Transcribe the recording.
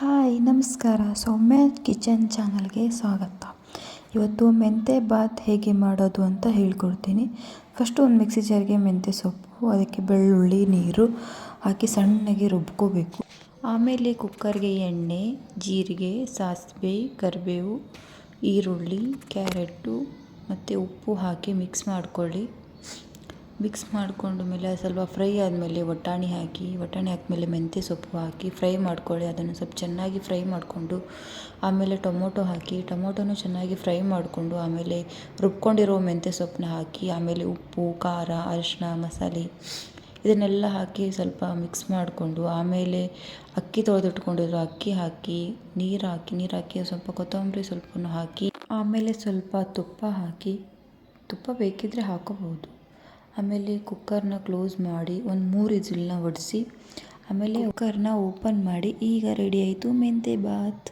Hi, ನಮಸ್ಕಾರ. ಸೌಮ್ಯ kitchen ಚಾನಲ್ಗೆ ಸ್ವಾಗತ. ಇವತ್ತು ಮೆಂತೆ ಬಾತ್ ಹೇಗೆ ಮಾಡೋದು ಅಂತ ಹೇಳ್ಕೊಡ್ತೀನಿ. ಫಸ್ಟು ಒಂದು ಮಿಕ್ಸಿ ಜಾರ್ಗೆ ಮೆಂತೆ ಸೊಪ್ಪು, ಅದಕ್ಕೆ ಬೆಳ್ಳುಳ್ಳಿ, ನೀರು ಹಾಕಿ ಸಣ್ಣಗೆ ರುಬ್ಕೋಬೇಕು. ಆಮೇಲೆ ಕುಕ್ಕರ್ಗೆ ಎಣ್ಣೆ, ಜೀರಿಗೆ, ಸಾಸಿವೆ, ಕರಿಬೇವು, ಈರುಳ್ಳಿ ಕ್ಯಾರೆಟು ಮತ್ತು ಉಪ್ಪು ಹಾಕಿ ಮಿಕ್ಸ್ ಮಾಡ್ಕೊಳ್ಳಿ. ಮಿಕ್ಸ್ ಮಾಡಿಕೊಂಡು ಮೇಲೆ ಸ್ವಲ್ಪ ಫ್ರೈ ಆದಮೇಲೆ ವಟಾಣಿ ಹಾಕಿ ವಟಾಣಿ ಹಾಕಿದ್ಮೇಲೆ ಮೆಂತ್ಯ ಸೊಪ್ಪು ಹಾಕಿ ಫ್ರೈ ಮಾಡ್ಕೊಳ್ಳಿ. ಅದನ್ನು ಸ್ವಲ್ಪ ಚೆನ್ನಾಗಿ ಫ್ರೈ ಮಾಡಿಕೊಂಡು ಆಮೇಲೆ ಟೊಮೊಟೊ ಹಾಕಿ, ಟೊಮೊಟೊನೂ ಚೆನ್ನಾಗಿ ಫ್ರೈ ಮಾಡಿಕೊಂಡು ಆಮೇಲೆ ರುಬ್ಕೊಂಡಿರೋ ಮೆಂತ್ಯ ಸೊಪ್ಪನ್ನ ಹಾಕಿ, ಆಮೇಲೆ ಉಪ್ಪು, ಖಾರ ಅರಿಶಿನ ಮಸಾಲೆ ಇದನ್ನೆಲ್ಲ ಹಾಕಿ ಸ್ವಲ್ಪ ಮಿಕ್ಸ್ ಮಾಡಿಕೊಂಡು ಆಮೇಲೆ ಅಕ್ಕಿ ತೊಳೆದಿಟ್ಕೊಂಡಿರೋ ಅಕ್ಕಿ ಹಾಕಿ, ನೀರು ಹಾಕಿ ನೀರು ಹಾಕಿ ಸ್ವಲ್ಪ ಕೊತ್ತಂಬರಿ ಸ್ವಲ್ಪನೂ ಹಾಕಿ, ಆಮೇಲೆ ಸ್ವಲ್ಪ ತುಪ್ಪ ಹಾಕಿ, ತುಪ್ಪ ಬೇಕಿದ್ದರೆ ಹಾಕೋಬಹುದು. ಆಮೇಲೆ ಕುಕ್ಕರ್ನ ಕ್ಲೋಸ್ ಮಾಡಿ ಒಂದು ಮೂರು ಇಜಿಲ್ನ ಹೊಡೆಸಿ ಆಮೇಲೆ ಕುಕ್ಕರ್ನ ಓಪನ್ ಮಾಡಿ, ಈಗ ರೆಡಿ ಆಯಿತು ಮೆಂತೆ ಬಾತ್